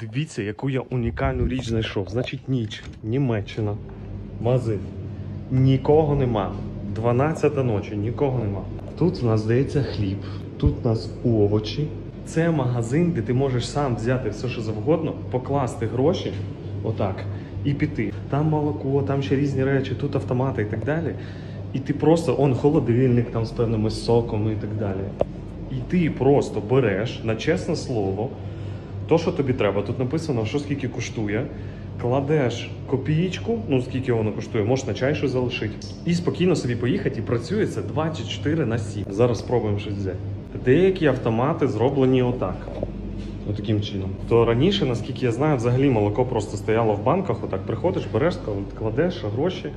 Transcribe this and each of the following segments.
Дивіться, яку я унікальну річ знайшов. Значить, ніч, Німеччина, магазин. Нікого нема. 12 ночі, нікого нема. Тут у нас здається хліб, тут у нас овочі. Це магазин, де ти можеш сам взяти все, що завгодно, покласти гроші, отак, і піти. Там молоко, там ще різні речі, тут автомати і так далі. І ти просто он холодильник там з певними соками і так далі. І ти просто береш на чесне слово, то, що тобі треба. Тут написано, що скільки коштує. Кладеш копієчку, ну скільки воно коштує, можеш на чай щось залишити. І спокійно собі поїхати, і працює це 24 на 7. Зараз спробуємо щось взяти. Деякі автомати зроблені отак. Отаким чином. То раніше, наскільки я знаю, взагалі молоко просто стояло в банках, отак приходиш, береш, кладеш гроші,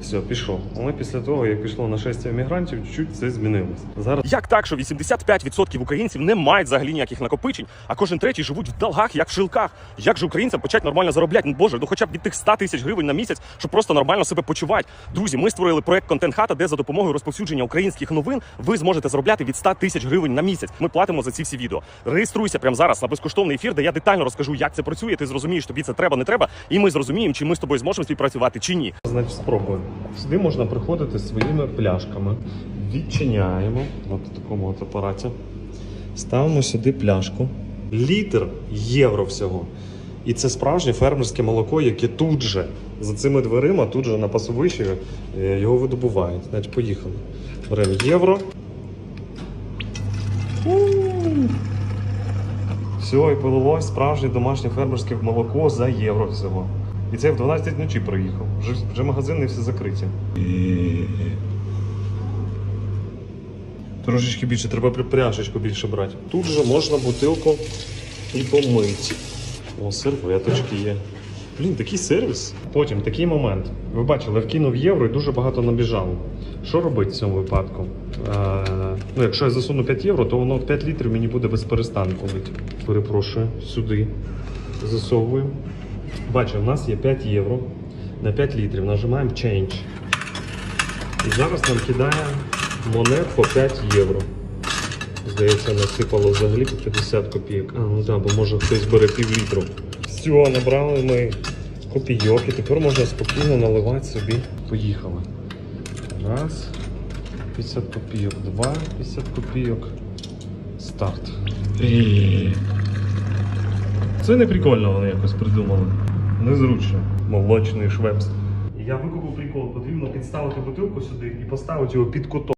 все, пішов. Але після того, як пішло нашестя емігрантів, чуть це змінилось. Зараз Як так, що 85% українців не мають взагалі ніяких накопичень, а кожен третій живуть в долгах, як в шилках? Як же українцям почати нормально заробляти? Ну боже, ну хоча б від тих 100 тисяч гривень на місяць, щоб просто нормально себе почувати. Друзі, ми створили проект Контент Хата, де за допомогою розповсюдження українських новин ви зможете заробляти від 100 тисяч гривень на місяць. Ми платимо за ці всі відео. Реєструйся прямо зараз на безкоштовний ефір, де я детально розкажу, як це працює. Ти зрозумієш, тобі це треба, не треба, і ми зрозуміємо, чи ми з тобою зможемо співпрацювати чи ні. Значить, спробуємо. Сюди можна приходити своїми пляшками. Відчиняємо от в такому от апараті. Ставимо сюди пляшку. Літр євро всього. І це справжнє фермерське молоко, яке тут же, за цими дверима, тут же на пасовищі е, його видобувають. Значить, поїхали. Беремо євро. Все, і полилось справжнє домашнє фермерське молоко за євро всього. І це я в 12 ночі приїхав. Вже, вже магазини всі закриті. Трошечки більше, треба пряшечку більше брати. Тут же можна бутилку і помити. О, серветочки є. Блін, такий сервіс. Потім такий момент. Ви бачили, я вкинув євро і дуже багато набіжало. Що робити в цьому випадку? Е, ну, якщо я засуну 5 євро, то воно 5 літрів мені буде без перестанку. Перепрошую, сюди засовуємо. Бачу, у нас є 5 євро на 5 літрів. Нажимаємо Change. І зараз нам кидає монет по 5 євро. Здається, насипало взагалі по 50 копійок. А, ну так, бо може хтось бере пів літру. Все, набрали ми копійок і тепер можна спокійно наливати собі. Поїхали. Раз. 50 копійок, два, 50 копійок. Старт. Це не прикольно вони якось придумали. Незручно. Молочний швепс. Я викупив прикол, потрібно підставити бутилку сюди і поставити його під кутом.